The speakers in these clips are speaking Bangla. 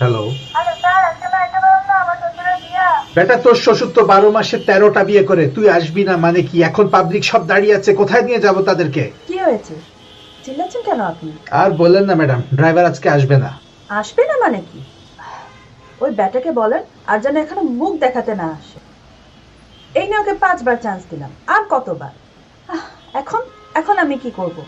হ্যালো বলুন বেটা তোর শ্বশুর তো বারো মাসে তেরোটা বিয়ে করে। তুই আসবি না মানে কি এখন পাবলিক সব দাঁড়িয়ে আছে? কোথায় নিয়ে যাব তাদেরকে? কি হয়েছে? চিল্লাচ্ছেন কেন আপনি? আর বললেন না ম্যাডাম ড্রাইভার আজকে আসবে না। আসবে না মানে কি? ওই ব্যাটাকে বলেন আর যেন এখানে মুখ দেখাতে না আসে। এই নিয়ে ওকে পাঁচবার চান্স দিলাম আর কতবার? আহ, এখন এখন আমি কি করব?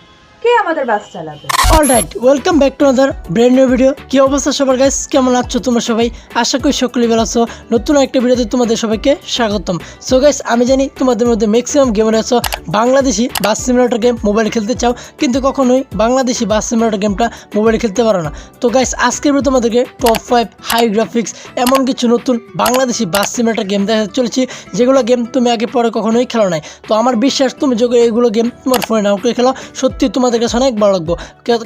কে আমাদের বাস চালাবে? Alright welcome back to other brand new video কি অবস্থা সবার গাইস কেমন আছো তোমরা সবাই? আশা করি সকলেই ভালো আছো। নতুন একটা ভিডিওতে তোমাদের সবাইকে স্বাগতম। সো গাইস আমি জানি তোমাদের মধ্যে ম্যাক্সিমাম গেমার আছো। বাংলাদেশি বাস গেম মোবাইল খেলতে চাও, কিন্তু কখনোই বাংলাদেশি বাস সিমুলেটর গেমটা মোবাইলে খেলতে পারো না। তো গাইস আজকের ভিডিও তোমাদেরকে টপ ফাইভ হাই গ্রাফিক্স এমন কিছু নতুন বাংলাদেশি বাস সিমুলেটর গেম দেখাতে চলেছি, যেগুলো গেম তুমি আগে পরে কখনোই খেলো নাই। তো আমার বিশ্বাস, তুমি যখন এইগুলো গেম তোমার ফোনে ডাউনলোড করে খেলো, সত্যি তোমাদের কাছে অনেক ভালো লাগবে।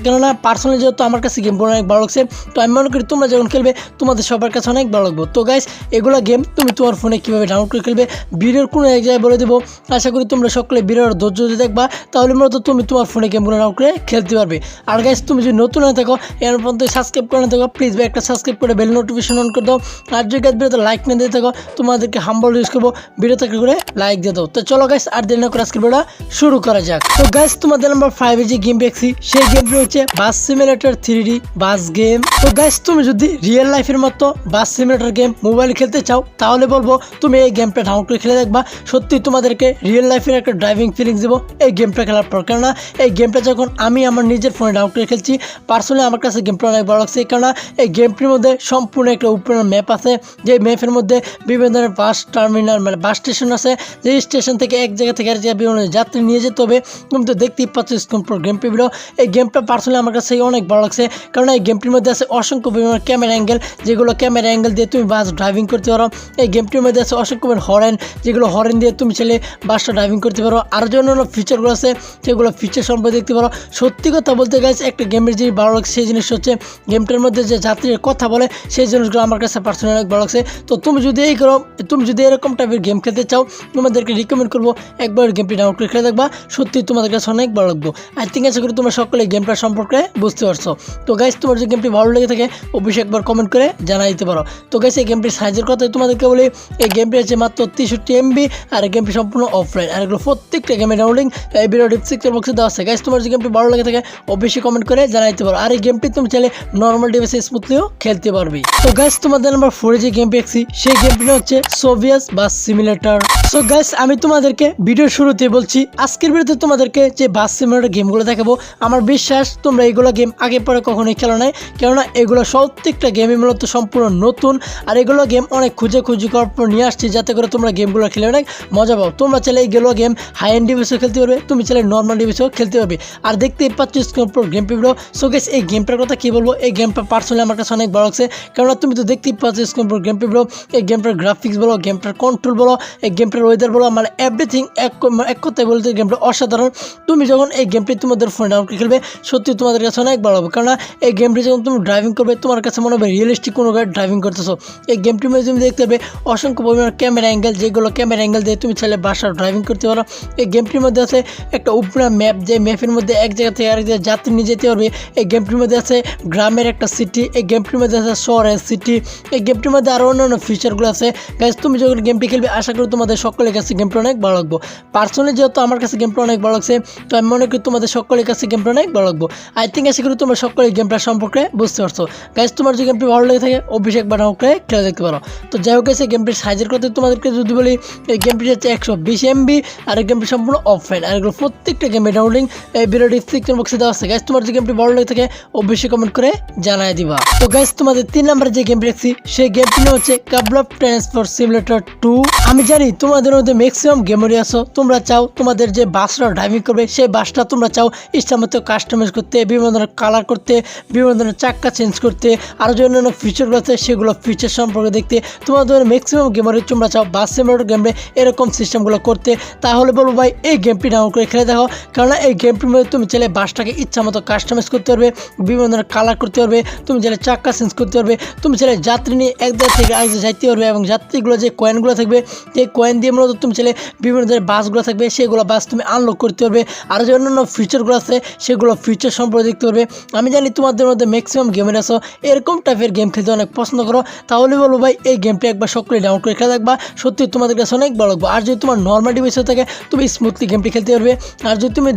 কেননা পার্সোনালি যেহেতু আমার কাছে গেমগুলো অনেক ভালো লাগছে, তো আমি মনে করি তোমরা যখন খেলবে, তোমাদের সবার কাছে অনেক ভালো লাগবে। তো গাইস এগুলো গেম তুমি তোমার ফোনে কীভাবে ডাউনলোড করে খেলবে, ভিডিওর কোনো এক জায়গায় বলে দেবো। আশা করি তোমরা সকলে ভিডিওর ধৈর্য দিয়ে দেখবা, তাহলে মূলত তুমি তোমার ফোনে গেমগুলো ডাউনলোড করে খেলতে পারবে। আর গাইস তুমি যদি নতুন হয়ে থাকো এর পর্যন্ত সাবস্ক্রাইব করে থাকো প্লিজ ভাই একটা সাবস্ক্রাইব করে বেল নোটিফিকেশন অন করে দাও। আর যদি গাছ ভিডিওতে লাইক না দিয়ে থাকো, তোমাদেরকে হাম্বল ইউজ করব ভিডিও থাকলে করে লাইক দিয়ে দাও। তো চলো গাইস আর দেরি না করে আজকের ভিডিওটা শুরু করা যাক। তো গাইস তোমাদের নাম্বার ফাইভে গেম দেখছি, সেই গেমটি হচ্ছে bus simulator three bus game তো গাইস তুমি যদি রিয়েল লাইফের মতো বাস সিমুলেটর গেম মোবাইল খেলতে চাও, তাহলে বলব তুমি এই গেমটা ডাউনলোড করে খেলে দেখবা। সত্যি তোমাদেরকে রিয়েল লাইফের একটা ড্রাইভিং ফিলিংস দেবো। এই গেমটা খেলার পর, কেননা এই গেমটা যখন আমি আমার নিজের ফোনে ডাউনলোড করে খেলছি পার্সোনালি আমার কাছে গেমটা অনেক ভালো লাগছে, কেননা এই গেমটির মধ্যে সম্পূর্ণ একটা উপরে ম্যাপ আছে। যে ম্যাপের মধ্যে বিভিন্ন ধরনের বাস টার্মিনাল মানে বাস স্টেশন আছে। যে স্টেশন থেকে এক জায়গা থেকে আরেক জায়গায় বিভিন্ন যাত্রী নিয়ে যেতে হবে। তুমি তো দেখতেই পাচ্ছ স্ক্রিন গেম ভিডিও এই গেম গেমটা পার্সোনালি আমার কাছে অনেক ভালো লাগছে। কারণ এই গেমটির মধ্যে আছে অসংখ্য বিভিন্ন ক্যামেরা অ্যাঙ্গেল যেগুলো ক্যামেরা অ্যাঙ্গেল দিয়ে তুমি বাস ড্রাইভিং করতে পারো। এই গেমটির মধ্যে আছে অসংখ্য হরেন যেগুলো হরেন দিয়ে তুমি ছেলে বাসটা ড্রাইভিং করতে পারো। আর যে অন্যান্য ফিচারগুলো আছে, সেগুলো ফিচার সম্পর্কে দেখতে পারো। সত্যি কথা বলতে গেছে একটা গেমের যে ভালো লাগছে, সেই জিনিস হচ্ছে গেমটার মধ্যে যে যাত্রীর কথা বলে, সেই জিনিসগুলো আমার কাছে পার্সোনালি অনেক ভালো লাগছে। তো তুমি যদি এই করো, তুমি যদি এরকম টাইপের গেম খেলতে চাও, তোমাদেরকে রিকমেন্ড করব, একবার গেমটি ডাউনলোড করে খেলে দেখবা। সত্যি তোমাদের কাছে অনেক ভালো লাগবে। আই থিঙ্ক আশা করি তোমরা সকলে গেমটা সম্পর্কে বুঝতে পারছ। তো গাইস তোমার যে গেমটি ভালো লেগে থাকে, অবশ্যই একবার কমেন্ট করে জানাই দিতে পারো। তো গাইস এই গেমটির সাইজের কথাই তোমাদেরকে বলি, এই গেমটি আছে মাত্র তেষট্টি এমবি আর এই গেমটি সম্পূর্ণ অফলাইন আর এগুলো প্রত্যেকটা গেমের ডাউনলোডিং এই ভিডিও ডিসক্রিপশন বক্সে দেওয়া আছে। গাইস তোমার যে গেমটি ভালো লেগে থাকে, অবশ্যই কমেন্ট করে জানাই দিতে পারো। আর এই গেমটি তুমি চাইলে নর্মাল ডিভাইসে স্মুথলিও খেলতে পারবে। তো গাইস তোমাদের নাম্বার ফোরে যে গেম পেয়েছি সেই গেমটি হচ্ছে সোভিয়াস বা সিমিলেটার সো গাইস আমি তোমাদেরকে ভিডিও শুরুতে বলছি, আজকের ভিডিওতে তোমাদেরকে যে বাস সিমিলেটর গেমগুলো দেখাবো। আমার বিশ্বাস, তোমরা এইগুলো গেম আগে পরে কখনোই খেলো নাই। কেননা এগুলো প্রত্যেকটা গেমই মূলত সম্পূর্ণ নতুন। আর এগুলো গেম অনেক খুঁজে খুঁজে করার পর নিয়ে আসছি যাতে করে তোমরা গেমগুলো খেলে অনেক মজা পাও। তোমরা চাইলে এইগুলো গেম হাই এন্ড ডিভাইসেও খেলতে পারবে, তুমি চাইলে নর্মাল ডিভাইসেও খেলতে পারবে। আর দেখতেই পাচ্ছ স্ক্রিন পর গেম ভিডিও সো গেস এই গেমটার কথা কি বলব? এই গেমটা পার্সোনালি আমার কাছে অনেক ভালো লাগছে। কেননা তুমি তো দেখতেই পাচ্ছ স্ক্রিন পর গেম ভিডিও এই গেমটার গ্রাফিক্স বলো গেমটার কন্ট্রোল বলো, এই গেমটার ওয়েদার বলো মানে এভরিথিং এক এক কথায় বলতে গেমটা অসাধারণ। তুমি যখন এই গেমটি তোমাদের ফোনে ডাউনলোড খেলবে, সত্যি তোমাদের কাছে অনেক ভালো হবে। কারণ এই গেমটি যখন তুমি ড্রাইভিং করবে, তোমার কাছে মনে হবে রিয়েলিস্টিক কোনো গাড়ি ড্রাইভিং করতেছো। এই গেমটির মধ্যে তুমি দেখতে পাবে অসংখ্য পরিমাণ ক্যামেরা অ্যাঙ্গেল যেগুলো ক্যামেরা অ্যাঙ্গেল দিয়ে তুমি চাইলে বাসা ড্রাইভিং করতে পারো। এই গেমটির মধ্যে আছে একটা উপরা ম্যাপ যে ম্যাপের মধ্যে এক জায়গা থেকে আরেক জায়গায় যাত্রী নিয়ে যেতে পারবে। এই গেমটির মধ্যে আছে গ্রামের একটা সিটি এই গেমটির মধ্যে আছে শহরের সিটি এই গেমটির মধ্যে আরও অন্যান্য ফিচারগুলো আছে। গাইজ তুমি যখন গেমটি খেলবে, আশা করি তোমাদের সকলের কাছে গেমটা অনেক ভালো লাগবে। পার্সোনালি যেহেতু আমার কাছে গেমটা অনেক ভালো লাগছে, তো আমি মনে করি তোমাদের সকলের কাছে গেমটা অনেক ভালো লাগবে। আই থিঙ্ক আশা করি তোমরা সকলে গেমটা সম্পর্কে বুঝতে পারছ। গাইজ তোমার যে গেমটি ভালো লেগে থাকে, অভিষেক একবার ডাউনলোড করে খেলে দেখতে পারো। তো যাই হোক এই গেমটির সাইজের কথা তোমাদেরকে যদি বলি, এই গেমটি হচ্ছে একশো বিশ এমবি আর এই গেমটি সম্পূর্ণ অফলাইন আর এগুলো প্রত্যেকটা গেমে ডাউনলোডিং এই ভিডিও ডিসক্রিপশন বক্সে দেওয়া আছে। গাইজ তোমার যে গেমটি ভালো লেগে থাকে, অবশ্যই কমেন্ট করে জানাই দিবা। তো গাইজ তোমাদের তিন নম্বরে যে গেমটি দেখছি, সেই গেমটি হচ্ছে কাবলপ ট্রান্সপোর্ট সিমুলেটর টু আমি জানি তোমাদের মধ্যে ম্যাক্সিমাম গেমারি আছো, তোমরা চাও তোমাদের যে বাসটা ড্রাইভিং করবে, সেই বাসটা তোমরা চাও ইচ্ছা মতো কাস্টমাইজ করতে বিভিন্ন ধরনের কালার করতে বিভিন্ন ধরনের চাক্কা চেঞ্জ করতে আরও যে অন্যান্য ফিচারগুলো আছে, সেগুলো ফিচার সম্পর্কে দেখতে। তোমাদের ম্যাক্সিমাম গেমারি তোমরা চাও বাস সিমুলেটর গেমে এরকম সিস্টেমগুলো করতে। তাহলে বলব ভাই, এই গেমটি ডাউনলোড করে খেলে দেখো। কেননা এই গেমটির মধ্যে তুমি চাইলে বাসটাকে ইচ্ছা মতো কাস্টমাইজ করতে পারবে বিভিন্ন ধরনের কালার করতে পারবে, তুমি চাইলে চাক্কা চেঞ্জ করতে পারবে, তুমি চাইলে যাত্রী নিয়ে এক জায়গা থেকে আরেক যাইতে পারবে এবং যাত্রীগুলো যে কয়েনগুলো থাকবে, সেই কয়েন দিয়ে মূলত তুমি চাইলে বিভিন্ন ধরনের বাসগুলো থাকবে, সেগুলো বাস তুমি আনলক করতে পারবে। আর যে অন্যান্য ফিচার ফিচারগুলো আছে, সেগুলো ফিচার সম্পর্কে দেখতে পারবে। আমি জানি তোমাদের মধ্যে ম্যাক্সিমাম গেমের আছো, এরকম টাইপের গেম খেলতে অনেক পছন্দ করো। তাহলে বলব ভাই, এই গেমটা একবার সকলে ডাউনলোড করে খেলে দেখবা। সত্যি তোমাদের কাছে অনেক ভালো লাগবে। আর যদি তোমার নর্মাল ডিভাইস থাকে, তুমি স্মুথলি গেমটি খেলতে পারবে। আর যদি তুমি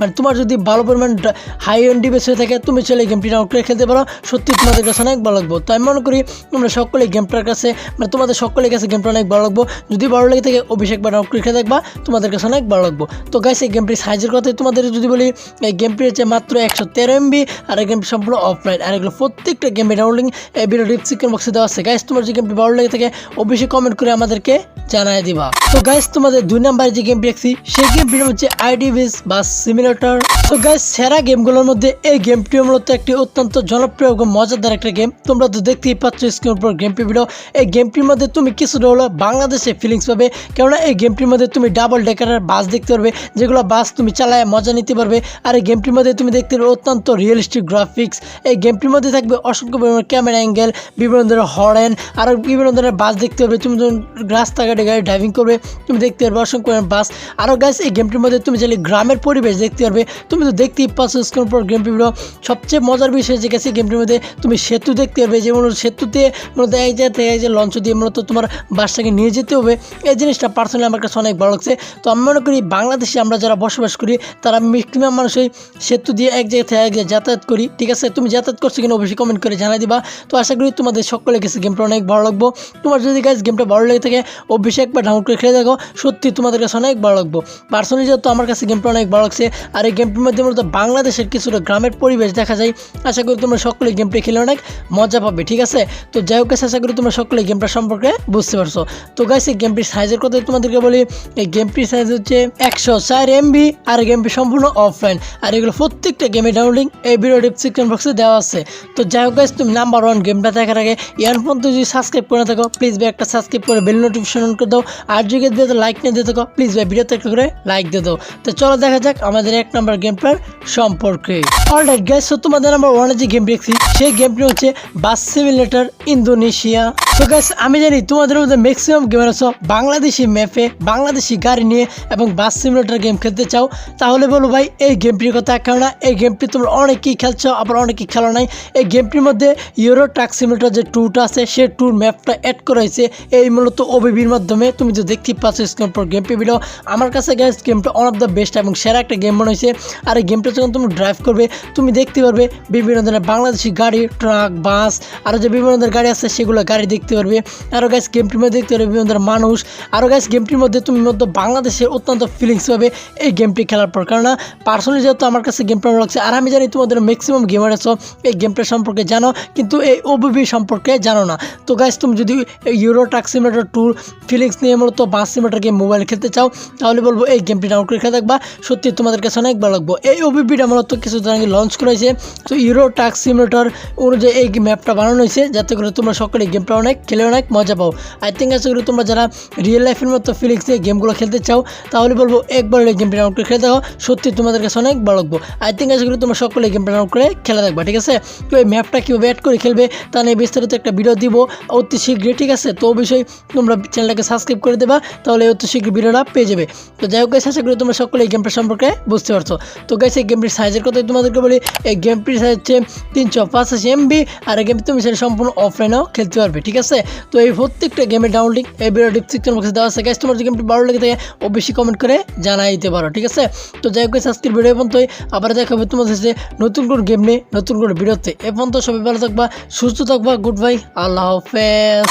মানে তোমার যদি ভালো পরিমাণ হাই এন্ড ডিভাইস হয়ে থাকে, তুমি চলে গেমটি ডাউনলোড করে খেলতে পারো। সত্যি তোমাদের কাছে অনেক ভালো লাগবো। তো আমি মনে করি তোমরা সকলে গেমটার কাছে মানে তোমাদের সকলের কাছে গেমটা অনেক ভালো লাগবে। যদি ভালো লেগে থাকে অভিষেক বা ডাউনলোড করে খেলে দেখবা। তোমাদের কাছে অনেক ভালো লাগবে। তো গাইস এই গেমটির সাইজের কথা তোমাদের যদি বলি, এই গেমটি হচ্ছে মাত্র একশো তেরো এমবি আর এই গেমটি সম্পূর্ণ অফলাইন আর এগুলো প্রত্যেকটা গেমের ডাউনলোডিং এই ভিডিও ডিসক্রিপশন বক্সে দেওয়া আছে। গাইস তোমার যে গেমটি ভালো লেগে থাকে, অবশ্যই কমেন্ট করে আমাদেরকে জানাই দিবা। তো গাইস তোমাদের দুই নাম্বার যে গেমটি দেখছি, সেই গেমটির হচ্ছে আইডি বেস বা সিমিলেটর তো গাইস সেরা গেমগুলোর মধ্যে এই গেমটি মূলত একটি অত্যন্ত জনপ্রিয় এবং মজাদার একটা গেম তোমরা তো দেখতেই পাচ্ছ স্ক্রিন উপর গেমটি ভিডিও এই গেমটির মধ্যে তুমি কিছুটা হলো বাংলাদেশে ফিলিংস পাবে। কেননা এই গেমটির মধ্যে তুমি ডাবল ডেকারের বাস দেখতে পারবে, যেগুলো বাস তুমি চালায়, মজা নিতে পারবে। আর এই গেমটির মধ্যে তুমি দেখতে পারবে অত্যন্ত রিয়েলিস্টিক গ্রাফিক্স এই গেমটির মধ্যে থাকবে অসংখ্য পরিমাণ ক্যামেরা অ্যাঙ্গেল বিভিন্ন ধরনের হরেন আর বিভিন্ন ধরনের বাস দেখতে পাবে। তুমি যখন রাস্তাঘাটে গাড়ি ড্রাইভিং করবে, তুমি দেখতে পারবে অসংখ্য পরিমাণ বাস আরও গাছ এই গেমটির মধ্যে তুমি চাইলে গ্রামের পরিবেশ দেখতে পারবে। তুমি তো দেখতেই পাচ্ছ স্ক্রিন পর গেমটি ভিডিও সবচেয়ে মজার বিষয় যে গেছে গেমটির মধ্যে তুমি সেতু দেখতে পারবে যেমন সেতুতে মূলত এই যে এই যে লঞ্চ দিয়ে মূলত তোমার বাসটাকে নিয়ে যেতে হবে। এই জিনিসটা পার্সোনালি আমার কাছে অনেক ভালো লাগছে। তো আমি মনে করি বাংলাদেশে আমরা যারা বসবাস করি, তারা ম্যাক্সিমাম মানুষ সেতু দিয়ে এক জায়গা থেকে এক জায়গায় যাতায়াত করি, ঠিক আছে? তুমি যাতায়াত করছ কিনা অবশ্যই কমেন্ট করে জানাই দিবা। তো আশা করি তোমাদের সকলে গেছে গেমটা অনেক ভালো লাগবো। তোমার যদি গাছ গেমটা ভালো লেগে থাকে, অবশ্যই একবার ডাউনলোড করে খেলে দেখো, সত্যি তোমাদের কাছে অনেক ভালো লাগবো। পার্সোনালি যেহেতু আমার কাছে গেমটা অনেক ভালো লাগছে, আর এই গেমটির মধ্যে মূলত বাংলাদেশের কিছুটা গ্রামের পরিবেশ দেখা যায়, আশা করি তোমরা সকলে গেমটা খেলে অনেক মজা পাবে, ঠিক আছে? তো যাই হোক আশা করি তোমরা সকলে গেমটা সম্পর্কে বুঝতে পারছ। তো গাইস এই গেমটির সাইজের কথা তোমাদেরকে বলি, এই গেমটির সাইজ হচ্ছে একশো চার এমবি আর গেমটি সম্পূর্ণ অফলাইন আর এগুলো প্রত্যেকটা গেমের ডাউনলোডিং এই ভিডিও ডিসক্রিপশন বক্সে দেওয়া আছে। তো যাই হোক guys, তুমি নাম্বার ওয়ান গেমটা দেখার আগে ইয়ার ফোন যদি সাবস্ক্রাইব করে থাকো প্লিজ ভাই একটা সাবস্ক্রাইব করে বেল নোটিফিকেশন অন করে দাও। আর যদি দিয়ে লাইক নিয়ে দিয়ে থাকো প্লিজ ভাই ভিডিওতে একটা করে লাইক দিয়ে দাও। তো চলো দেখা যাক আমাদের এক নাম্বার গেমটার সম্পর্কে। অলরাইট গ্যাস তো তোমাদের নাম্বার ওয়ানে যে গেম দেখছি সেই গেমটি হচ্ছে বাস সিমিলেটর ইন্দোনেশিয়া তো গ্যাস আমি জানি তোমাদের মধ্যে ম্যাক্সিমাম গেমার আছো বাংলাদেশি ম্যাপে বাংলাদেশি গাড়ি নিয়ে এবং বাস সিমিলেটর গেম খেলতে চাও। তাহলে বলো ভাই এই গেমটির কথা কেননা, এই গেমটি তোমরা অনেকেই খেলছো, আবার অনেকেই খেলো নাই। এই গেমটির মধ্যে ইউরো ট্রাক সিমিলেটর যে ট্যুরটা আছে সে ট্যুর ম্যাপটা অ্যাড করা হয়েছে। এই মূলত ওবিবির মাধ্যমে। তুমি তো দেখতেই পাচ্ছ স্ক্রিন পর গেমটি ভিডিও আমার কাছে গ্যাস গেমটা ওয়ান অফ দ্য বেস্ট এবং সেরা একটা গেম মনে হয়েছে। আর এই গেমটা যখন তুমি ড্রাইভ করবে, তুমি দেখতে পারবে বিভিন্ন ধরনের বাংলাদেশি গাড়ি ট্রাক বাস আরও যে বিভিন্ন ধরনের গাড়ি আছে, সেগুলো গাড়ি দেখতে পারবে। আরও গ্যাস গেমটির মধ্যে দেখতে পারবে বিভিন্ন ধরনের মানুষ। আরও গ্যাস গেমটির মধ্যে তুমি মধ্যে বাংলাদেশের অত্যন্ত ফিলিংস পাবে এই গেমটি খেলার পর। কেননা পার্সোনালি যেহেতু আমার কাছে গেমটা ভালো লাগছে, আর আমি জানি তোমাদের ম্যাক্সিমাম গেমার আছো, এই গেমটা সম্পর্কে জানো, কিন্তু এই ওবিবি সম্পর্কে জানো না। তো গাইস তুমি যদি Euro truck simulator tour feelings নিয়ে মূলত বাস সিমিলেটর গেম মোবাইল খেলতে চাও, তাহলে বলব এই গেমটি ডাউনলোড করে খেলে দেখবা সত্যি তোমাদের কাছে অনেক ভালো লাগবো। এই ওবিপিটা মূলত কিছুদিন আগে লঞ্চ করেছে। তো ইউরো ট্রাক সিমিলেটর অনুযায়ী এই ম্যাপটা বানানো হয়েছে, যাতে করে তোমরা সকলে গেমটা অনেক, খেলে অনেক মজা পাও। আই থিঙ্ক আশা করি তোমরা যারা রিয়েল লাইফের মতো ফিলিংস নিয়ে গেমগুলো খেলতে চাও, তাহলে বলব একবার এই গেমটা ডাউনলোড করে খেলে দেখো। সত্যি তোমাদের কাছে অনেক ভালো লাগবে। আই থিঙ্ক আশা করি তোমরা সকলে গেমটা ডাউনলোড করে খেলা দেখবা, ঠিক আছে? তো এই ম্যাপটা কীভাবে অ্যাড করে খেলবে, তা নিয়ে বিস্তারিত একটা ভিডিও দিব। অতি শীঘ্রই, ঠিক আছে? তো অবশ্যই তোমরা চ্যানেলটাকে সাবস্ক্রাইব করে দেবা, তাহলে অতি শীঘ্র ভিডিওটা পেয়ে যাবে। তো যাই হোক আশা করি তোমরা সকলে এই গেমটা সম্পর্কে বুঝতে পারছ। তো গাইস এই গেমটির সাইজের কথাই তোমাদেরকে বলি। এই গেমটির সাইজ হচ্ছে তিনশো পঁচাশি এমবি আর এই গেমটি তুমি সেটা সম্পূর্ণ অফলাইনেও খেলতে পারবে, ঠিক আছে? তো এই প্রত্যেকটা গেমের ডাউনলিং এই ভিডিও ডিসক্রিপশন বক্সে দেওয়া আছে। গাইস তোমার গেমটি ভালো লেগে থাকে, অবশ্যই কমেন্ট করে জানাই দিতে পারো, ঠিক আছে? তো যাই হোক আজকের ভিডিও পর্যন্তই। আবার দেখা তোমাদের সাথে নতুন করে গেম নিয়ে, নতুন করে ভিডিওতে। এ পর্যন্ত সবাই ভালো থাকবা, সুস্থ থাকবা গুড বাই আল্লাহ হাফেজ।